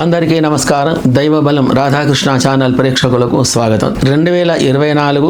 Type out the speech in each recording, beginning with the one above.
అందరికీ నమస్కారం. దైవబలం రాధాకృష్ణ ఛానల్ ప్రేక్షకులకు స్వాగతం. రెండు వేల ఇరవై నాలుగు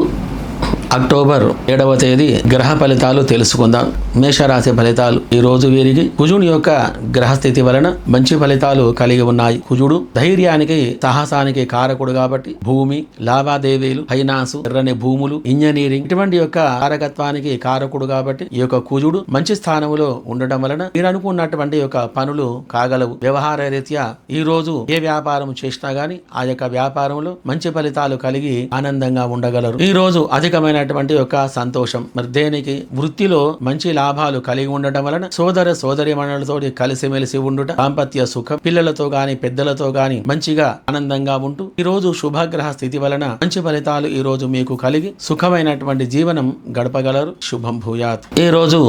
అక్టోబర్ ఏడవ తేదీ గ్రహ ఫలితాలు తెలుసుకుందాం. మేషరాశి ఫలితాలు ఈ రోజు వీరికి కుజుని యొక్క గ్రహస్థితి వలన మంచి ఫలితాలు కలిగి ఉన్నాయి. కుజుడు ధైర్యానికి సాహసానికి కారకుడు కాబట్టి భూమి లావాదేవీలు ఫైనాన్స్ ఎర్రని భూములు ఇంజనీరింగ్ ఇటువంటి యొక్క కారకత్వానికి కారకుడు కాబట్టి ఈ యొక్క కుజుడు మంచి స్థానంలో ఉండటం వలన మీరు అనుకున్నటువంటి యొక్క పనులు కాగలవు. వ్యవహార రీత్యా ఈ రోజు ఏ వ్యాపారం చేసినా గానీ ఆ యొక్క వ్యాపారంలో మంచి ఫలితాలు కలిగి ఆనందంగా ఉండగలరు. ఈ రోజు అధికమైనటువంటి యొక్క సంతోషం. మరి దేనికి? వృత్తిలో మంచి లాభాలు కలిగి ఉండటం వలన సోదర సోదరి మండలతోటి కలిసిమెలిసి ఉండుట దాంపత్య సుఖం పిల్లలతో గాని పెద్దలతో గాని మంచిగా ఆనందంగా ఉంటూ ఈ రోజు శుభగ్రహ స్థితి వలన మంచి ఫలితాలు ఈ రోజు మీకు కలిగి సుఖమైనటువంటి జీవనం గడపగలరు. శుభం భూయాత్. ఈ రోజు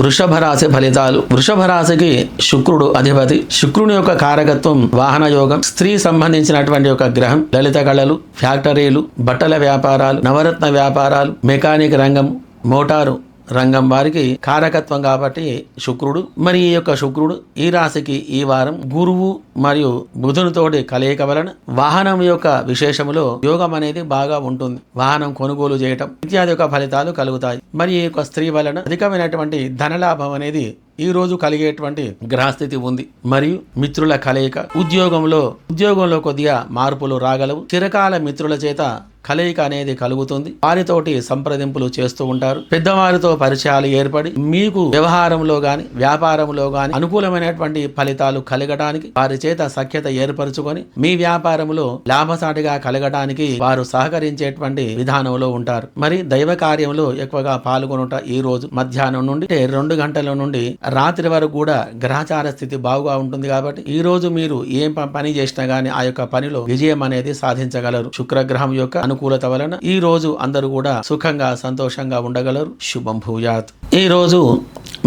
వృషభ రాశి ఫలితాలు. వృషభ రాశికి శుక్రుడు అధిపతి. శుక్రుని యొక్క కారకత్వం వాహన యోగం స్త్రీ సంబంధించినటువంటి ఒక గ్రహం లలిత కళలు ఫ్యాక్టరీలు బట్టల వ్యాపారాలు నవరత్న వ్యాపారాలు మెకానిక్ రంగం మోటారు రంగం వారికి కారకత్వం కాబట్టి శుక్రుడు. మరి ఈ యొక్క శుక్రుడు ఈ రాశికి ఈ వారం గురువు మరియు బుధునితోటి కలయిక వలన వాహనం యొక్క విశేషములో యోగం అనేది బాగా ఉంటుంది. వాహనం కొనుగోలు చేయటం ఇత్యాది యొక్క ఫలితాలు కలుగుతాయి. మరి ఈ యొక్క స్త్రీ వలన అధికమైనటువంటి ధనలాభం అనేది ఈ రోజు కలిగేటువంటి గ్రహస్థితి ఉంది. మరియు మిత్రుల కలయిక ఉద్యోగంలో ఉద్యోగంలో కొద్దిగా మార్పులు రాగలవు. చిరకాల మిత్రుల చేత కలయిక అనేది కలుగుతుంది. వారితోటి సంప్రదింపులు చేస్తూ ఉంటారు. పెద్దవారితో పరిచయాలు ఏర్పడి మీకు వ్యవహారంలో గాని వ్యాపారంలో గాని అనుకూలమైనటువంటి ఫలితాలు కలగడానికి వారి చేత సఖ్యత ఏర్పరచుకొని మీ వ్యాపారంలో లాభసాటిగా కలగడానికి వారు సహకరించేటువంటి విధానంలో ఉంటారు. మరి దైవ కార్యంలో ఎక్కువగా పాల్గొనుట ఈ రోజు మధ్యాహ్నం నుండి రెండు గంటల నుండి రాత్రి వరకు కూడా గ్రహచార స్థితి బాగుగా ఉంటుంది కాబట్టి ఈ రోజు మీరు ఏం పని చేసినా గానీ ఆ యొక్క పనిలో విజయం అనేది సాధించగలరు. శుక్రగ్రహం యొక్క అనుకూలత వలన ఈ రోజు అందరూ కూడా సుఖంగా సంతోషంగా ఉండగలరు. శుభం భూయాత్. ఈ రోజు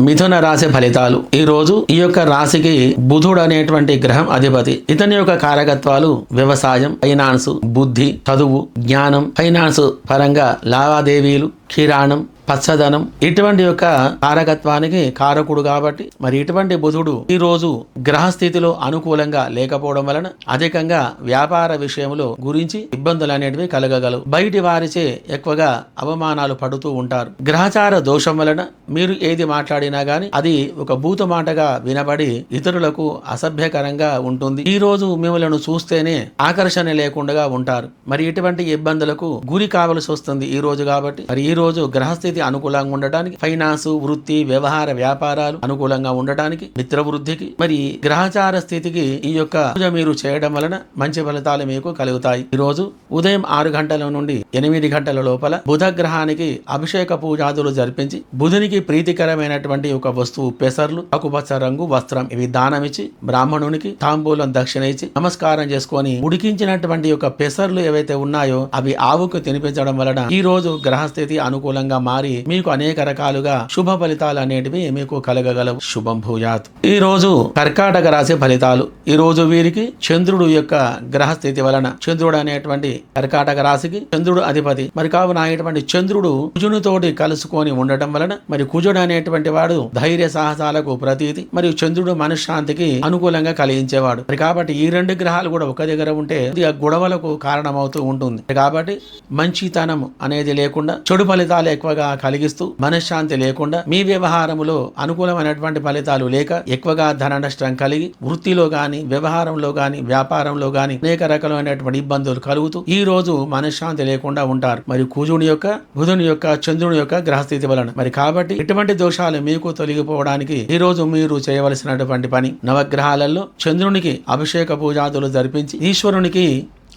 మిథున రాశి ఫలితాలు. ఈ రోజు ఈ యొక్క రాశికి బుధుడు అనేటువంటి గ్రహం అధిపతి. ఇతని యొక్క కారకత్వాలు వ్యవసాయం ఫైనాన్స్ బుద్ధి చదువు జ్ఞానం ఫైనాన్స్ పరంగా లావాదేవీలు కిరాణం పచ్చదనం. ఇటువంటి యొక్క కారకత్వానికి కారకుడు కాబట్టి మరి ఇటువంటి బుధుడు ఈ రోజు గ్రహస్థితిలో అనుకూలంగా లేకపోవడం వలన అధికంగా వ్యాపార విషయంలో గురించి ఇబ్బందులు అనేటివి కలగగలవు. బయటి వారిచే ఎక్కువగా అవమానాలు పడుతూ ఉంటారు. గ్రహచార దోషం వలన మీరు ఏది మాట్లాడినా గాని అది ఒక భూత మాటగా వినబడి ఇతరులకు అసభ్యకరంగా ఉంటుంది. ఈ రోజు మిమ్మలను చూస్తేనే ఆకర్షణ లేకుండా ఉంటారు. మరి ఇటువంటి ఇబ్బందులకు గురి కావలసి వస్తుంది ఈ రోజు కాబట్టి మరి ఈ రోజు గ్రహస్థితి అనుకూలంగా ఉండటానికి ఫైనాన్స్ వృత్తి వ్యవహార వ్యాపారాలు అనుకూలంగా ఉండటానికి మిత్ర వృద్ధికి మరి గ్రహచార స్థితికి ఈ యొక్క పూజ మీరు చేయడం వలన మంచి ఫలితాలు మీకు కలుగుతాయి. ఈ రోజు ఉదయం ఆరు గంటల నుండి ఎనిమిది గంటల లోపల బుధ గ్రహానికి అభిషేక పూజాదులు జరిపించి బుధునికి ప్రీతికరమైనటువంటి ఒక వస్తువు పెసర్లు ఆకుపచ్చ రంగు వస్త్రం ఇవి దానమిచ్చి బ్రాహ్మణునికి తాంబూలం దక్షిణ ఇచ్చి నమస్కారం చేసుకొని ఉడికించినటువంటి యొక్క పెసర్లు ఏవైతే ఉన్నాయో అవి ఆవుకు తినిపించడం వలన ఈ రోజు గ్రహస్థితి అనుకూలంగా మారి మీకు అనేక రకాలుగా శుభ ఫలితాలు అనేటివి మీకు కలగగలవు. శుభం భూయాత్. ఈ రోజు కర్కాటక రాశి ఫలితాలు. ఈ రోజు వీరికి చంద్రుడు యొక్క గ్రహ స్థితి వలన చంద్రుడు అనేటువంటి కర్కాటక రాశికి చంద్రుడు అధిపతి. మరి కావున అనేటువంటి చంద్రుడు కుజునితోటి కలుసుకొని ఉండటం వలన మరి కుజుడు అనేటువంటి వాడు ధైర్య సాహసాలకు ప్రతీతి. మరియు చంద్రుడు మనశ్శాంతికి అనుకూలంగా కలిగించేవాడు. మరి కాబట్టి ఈ రెండు గ్రహాలు కూడా ఒక దగ్గర ఉంటే గొడవలకు కారణమవుతూ ఉంటుంది. కాబట్టి మంచితనం అనేది లేకుండా చెడు ఫలితాలు ఎక్కువగా కలిగిస్తూ మనశ్శాంతి లేకుండా మీ వ్యవహారములో అనుకూలమైనటువంటి ఫలితాలు లేక ఎక్కువగా ధన నష్టం కలిగి వృత్తిలో గాని వ్యవహారంలో గాని వ్యాపారంలో గాని అనేక రకాలైనటువంటి ఇబ్బందులు కలుగుతూ ఈ రోజు మనశ్శాంతి లేకుండా ఉంటారు. మరి కుజుని యొక్క బుధుని యొక్క చంద్రుని యొక్క గ్రహస్థితి వలన మరి కాబట్టి ఇటువంటి దోషాలు మీకు తొలగిపోవడానికి ఈ రోజు మీరు చేయవలసినటువంటి పని నవగ్రహాలలో చంద్రునికి అభిషేక పూజాదులు జరిపించి ఈశ్వరునికి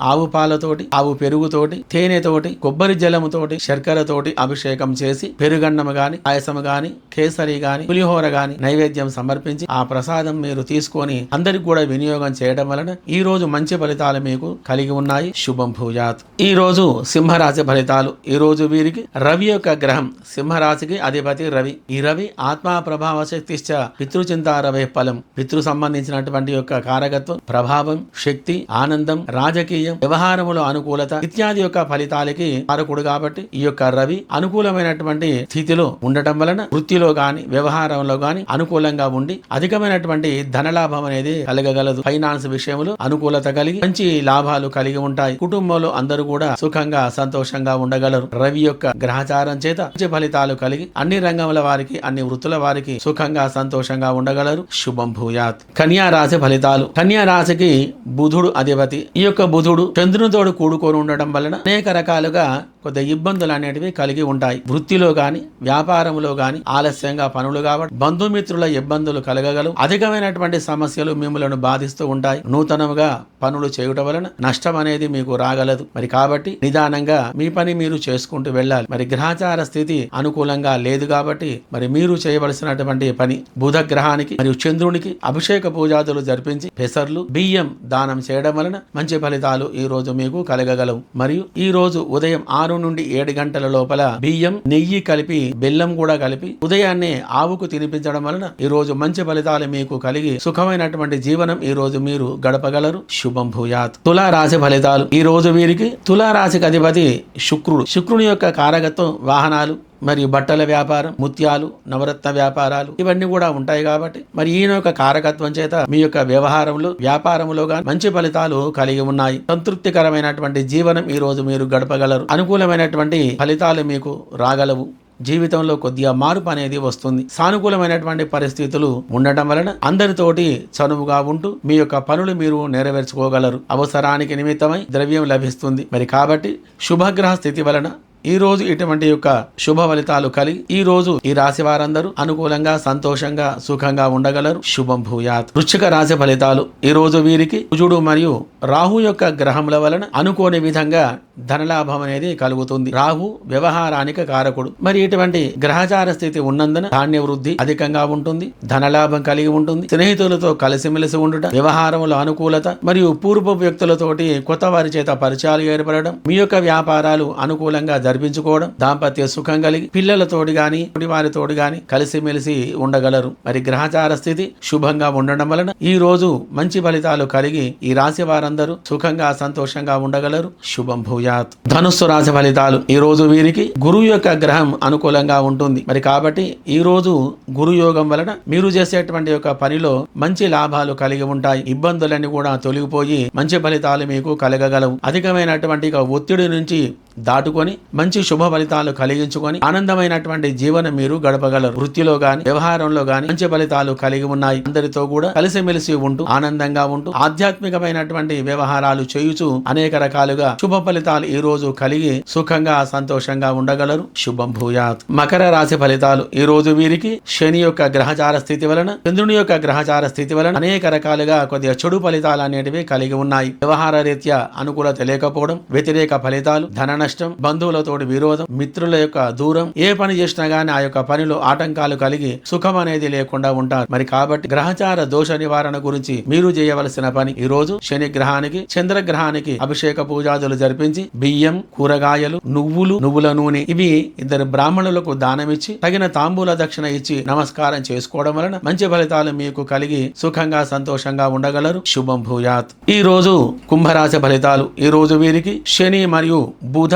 ఆవు పాలతోటి ఆవు పెరుగుతోటి తేనెతోటి కొబ్బరి జలముతోటి శర్కరతోటి అభిషేకం చేసి పెరుగన్నము గాని పాయసము గాని కేసరి గాని పులిహోర గాని నైవేద్యం సమర్పించి ఆ ప్రసాదం మీరు తీసుకొని అందరికి కూడా వినియోగం చేయడం వలన ఈ రోజు మంచి ఫలితాలు మీకు కలిగి ఉన్నాయి. శుభం భూజాత్. ఈ రోజు సింహరాశి ఫలితాలు. ఈ రోజు వీరికి రవి యొక్క గ్రహం. సింహరాశికి అధిపతి రవి. ఈ రవి ఆత్మా ప్రభావ శక్తిశ్చ పితృచింతారవే ఫలం. పితృ సంబంధించినటువంటి యొక్క కారకత్వం ప్రభావం శక్తి ఆనందం రాజకీయ ఆరోగ్యం వ్యవహారములో అనుకూలత ఇత్యాది యొక్క ఫలితాలకి కారకుడు కాబట్టి ఈ యొక్క రవి అనుకూలమైనటువంటి స్థితిలో ఉండటం వలన వృత్తిలో గాని వ్యవహారంలో గాని అనుకూలంగా ఉండి అధికమైనటువంటి ధనలాభం అనేది కలగగలదు. ఫైనాన్స్ విషయంలో అనుకూలత కలిగి మంచి లాభాలు కలిగి ఉంటాయి. కుటుంబంలో అందరూ కూడా సుఖంగా సంతోషంగా ఉండగలరు. రవి యొక్క గ్రహచారం చేత మంచి ఫలితాలు కలిగి అన్ని రంగముల వారికి అన్ని వృత్తుల వారికి సుఖంగా సంతోషంగా ఉండగలరు. శుభం భూయాత్. కన్యా రాశి ఫలితాలు. కన్యా రాశికి బుధుడు అధిపతి. ఈ యొక్క బుధుడు చంద్రునితోడు కూడుకొని ఉండడం వలన అనేక రకాలుగా కొద్ది ఇబ్బందులు అనేటివి కలిగి ఉంటాయి. వృత్తిలో గాని వ్యాపారంలో గాని ఆలస్యంగా పనులు కాబట్టి బంధుమిత్రుల ఇబ్బందులు కలగగలవు. అధికమైనటువంటి సమస్యలు మిమ్మలను బాధిస్తూ ఉంటాయి. నూతనముగా పనులు చేయుట వలన నష్టం అనేది మీకు రాగలదు. మరి కాబట్టి నిదానంగా మీ పని మీరు చేసుకుంటూ వెళ్ళాలి. మరి గ్రహచార స్థితి అనుకూలంగా లేదు కాబట్టి మరి మీరు చేయవలసినటువంటి పని బుధ గ్రహానికి మరియు చంద్రునికి అభిషేక పూజాదులు జరిపించి పెసర్లు బియ్యం దానం చేయడం వలన మంచి ఫలితాలు ఈ రోజు మీకు కలగగలవు. మరియు ఈ రోజు ఉదయం ఆరు నుండి ఏడు గంటల లోపల బియ్యం నెయ్యి కలిపి బెల్లం కూడా కలిపి ఉదయాన్నే ఆవుకు తినిపించడం వలన ఈరోజు మంచి ఫలితాలు మీకు కలిగి సుఖమైనటువంటి జీవనం ఈ రోజు మీరు గడపగలరు. శుభం భూయాత్. తులారాశి ఫలితాలు. ఈ రోజు వీరికి తులారాశికి అధిపతి శుక్రుడు. శుక్రుని యొక్క కారకత్వం వాహనాలు మరియు బట్టల వ్యాపారం ముత్యాలు నవరత్న వ్యాపారాలు ఇవన్నీ కూడా ఉంటాయి కాబట్టి మరి ఈయన యొక్క కారకత్వం చేత మీ యొక్క వ్యవహారంలో వ్యాపారంలో గాని మంచి ఫలితాలు కలిగి ఉన్నాయి. సంతృప్తికరమైనటువంటి జీవనం ఈ రోజు మీరు గడపగలరు. అనుకూలమైనటువంటి ఫలితాలు మీకు రాగలవు. జీవితంలో కొద్దిగా మార్పు అనేది వస్తుంది. సానుకూలమైనటువంటి పరిస్థితులు ఉండటం వలన అందరితోటి చనువుగా ఉంటూ మీ యొక్క పనులు మీరు నెరవేర్చుకోగలరు. అవసరానికి నిమిత్తమై ద్రవ్యం లభిస్తుంది. మరి కాబట్టి శుభగ్రహ స్థితి వలన ఈ రోజు ఇటువంటి యొక్క శుభ ఫలితాలు కలిగి ఈ రోజు ఈ రాశి వారందరూ అనుకూలంగా సంతోషంగా సుఖంగా ఉండగలరు. శుభం భూయాత్. వృశ్చిక రాశి ఫలితాలు ఈ రోజు వీరికి కుజుడు మరియు రాహు యొక్క గ్రహముల వలన అనుకోని విధంగా ధనలాభం అనేది కలుగుతుంది. రాహు వ్యవహారానికి కారకుడు. మరి ఇటువంటి గ్రహచార స్థితి ఉన్నందున ధాన్య వృద్ధి అధికంగా ఉంటుంది. ధనలాభం కలిగి ఉంటుంది. స్నేహితులతో కలిసిమెలిసి ఉండుట వ్యవహారంలో అనుకూలత మరియు పూర్వపు వ్యక్తులతోటి కొత్త వారి చేత పరిచయాలు ఏర్పడడం మీ యొక్క వ్యాపారాలు అనుకూలంగా జరిపించుకోవడం దాంపత్య సుఖం కలిగి పిల్లలతోటి గాని వారితోటి గాని కలిసిమెలిసి ఉండగలరు. మరి గ్రహచార స్థితి శుభంగా ఉండడం వలన ఈ రోజు మంచి ఫలితాలు కలిగి ఈ రాశి వారందరూ సుఖంగా సంతోషంగా ఉండగలరు. శుభం భూయాత్ ధనుస్సు రాశి ఫలితాలు ఈ రోజు వీరికి గురువు యొక్క గ్రహం అనుకూలంగా ఉంటుంది. మరి కాబట్టి ఈ రోజు గురు యోగం వలన మీరు చేసేటువంటి యొక్క పనిలో మంచి లాభాలు కలిగి ఉంటాయి. ఇబ్బందులన్నీ కూడా తొలగిపోయి మంచి ఫలితాలు మీకు కలగగలవు. అధికమైనటువంటి ఒత్తిడి నుంచి దాటుకొని మంచి శుభ ఫలితాలు కలిగించుకొని ఆనందమైనటువంటి జీవనం మీరు గడపగలరు. వృత్తిలో గాని వ్యవహారంలో గాని మంచి ఫలితాలు కలిగి ఉన్నాయి. అందరితో కూడా కలిసిమెలిసి ఉంటూ ఆనందంగా ఉంటూ ఆధ్యాత్మికమైనటువంటి వ్యవహారాలు చేయుచు అనేక రకాలుగా శుభ ఫలితాలు ఈ రోజు కలిగి సుఖంగా సంతోషంగా ఉండగలరు. శుభం భూయాత్. మకర రాశి ఫలితాలు ఈ రోజు వీరికి శని యొక్క గ్రహచార స్థితి వలన చంద్రుని యొక్క గ్రహచార స్థితి వలన అనేక రకాలుగా కొద్దిగా చెడు ఫలితాలు అనేటివి కలిగి ఉన్నాయి. వ్యవహార రీత్యా అనుకూలత లేకపోవడం వ్యతిరేక ఫలితాలు ధన నష్టం బంధువులతోటి విరోధం మిత్రుల యొక్క దూరం ఏ పని చేసినా గానీ ఆ యొక్క పనిలో ఆటంకాలు కలిగి సుఖం అనేది లేకుండా ఉంటారు. మరి కాబట్టి గ్రహచార దోష నివారణ గురించి మీరు చేయవలసిన పని ఈ రోజు శని గ్రహానికి చంద్ర గ్రహానికి అభిషేక పూజాదులు జరిపించి బియ్యం కూరగాయలు నువ్వులు నువ్వుల నూనె ఇవి ఇద్దరు బ్రాహ్మణులకు దానమిచ్చి తగిన తాంబూల దక్షిణ ఇచ్చి నమస్కారం చేసుకోవడం వలన మంచి ఫలితాలు మీకు కలిగి సుఖంగా సంతోషంగా ఉండగలరు. శుభం భూయాత్. ఈ రోజు కుంభరాశి ఫలితాలు. ఈ రోజు వీరికి శని మరియు బుధ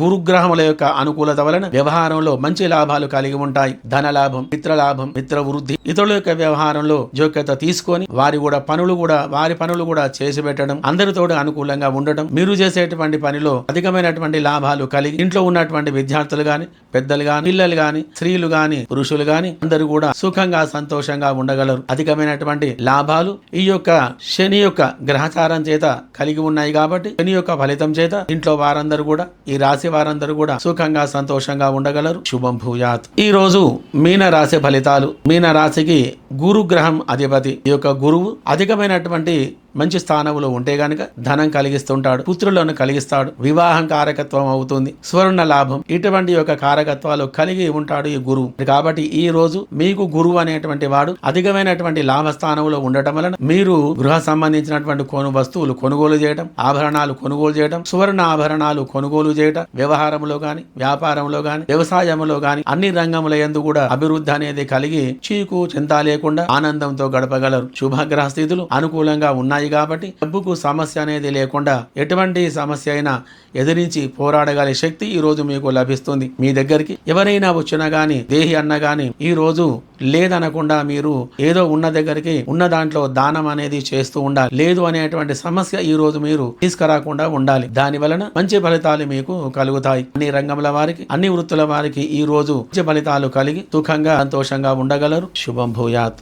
గురుగ్రహముల యొక్క అనుకూలత వలన వ్యవహారంలో మంచి లాభాలు కలిగి ఉంటాయి. ధన లాభం మిత్ర లాభం మిత్ర వృద్ధి ఇతరుల యొక్క వ్యవహారంలో జోక్యత తీసుకొని వారి కూడా పనులు కూడా వారి పనులు కూడా చేసి పెట్టడం అందరితో అనుకూలంగా ఉండటం మీరు చేసేటువంటి పనిలో అధికమైనటువంటి లాభాలు కలిగి ఇంట్లో ఉన్నటువంటి విద్యార్థులు గాని పెద్దలు గాని పిల్లలు గాని స్త్రీలు గాని పురుషులు గాని అందరూ కూడా సుఖంగా సంతోషంగా ఉండగలరు. అధికమైనటువంటి లాభాలు ఈ యొక్క శని యొక్క గ్రహచారం చేత కలిగి ఉన్నాయి కాబట్టి శని యొక్క ఫలితం చేత ఇంట్లో వారందరూ కూడా ఈ రాశి వారందరూ కూడా సుఖంగా సంతోషంగా ఉండగలరు. శుభం భూయాత్. ఈ రోజు మీన రాశి ఫలితాలు. మీన రాశికి గురు గ్రహం అధిపతి. ఈ యొక్క గురువు అధికమైనటువంటి మంచి స్థానంలో ఉంటే గనక ధనం కలిగిస్తుంటాడు పుత్రులను కలిగిస్తాడు వివాహం కారకత్వం అవుతుంది స్వర్ణ లాభం ఇటువంటి యొక్క కారకత్వాలు కలిగి ఉంటాడు ఈ గురువు. కాబట్టి ఈ రోజు మీకు గురువు అనేటువంటి వాడు అధికమైనటువంటి లాభ స్థానంలో ఉండటం వలన మీరు గృహ సంబంధించినటువంటి కొను వస్తువులు కొనుగోలు చేయడం ఆభరణాలు కొనుగోలు చేయడం సువర్ణ ఆభరణాలు కొనుగోలు చేయడం వ్యవహారంలో గాని వ్యాపారంలో గాని వ్యవసాయంలో గాని అన్ని రంగముల ఎందు కూడా అభివృద్ధి అనేది కలిగి చీకు చింత లేకుండా ఆనందంతో గడపగలరు. శుభగ్రహ స్థితులు అనుకూలంగా ఉన్నాయి? ఉన్నాయి కాబట్టి డబ్బుకు సమస్య అనేది లేకుండా ఎటువంటి సమస్య అయినా ఎదిరించి పోరాడగల శక్తి ఈ రోజు మీకు లభిస్తుంది. మీ దగ్గరికి ఎవరైనా వచ్చినా గాని దేహి అన్న గాని ఈ రోజు లేదనకుండా మీరు ఏదో ఉన్న దగ్గరికి ఉన్న దాంట్లో దానం అనేది చేస్తూ ఉండాలి. లేదు అనేటువంటి సమస్య ఈ రోజు మీరు తీసుకురాకుండా ఉండాలి. దాని వలన మంచి ఫలితాలు మీకు కలుగుతాయి. అన్ని రంగముల వారికి అన్ని వృత్తుల వారికి ఈ రోజు మంచి ఫలితాలు కలిగి సుఖంగా సంతోషంగా ఉండగలరు. శుభం భూయాత్.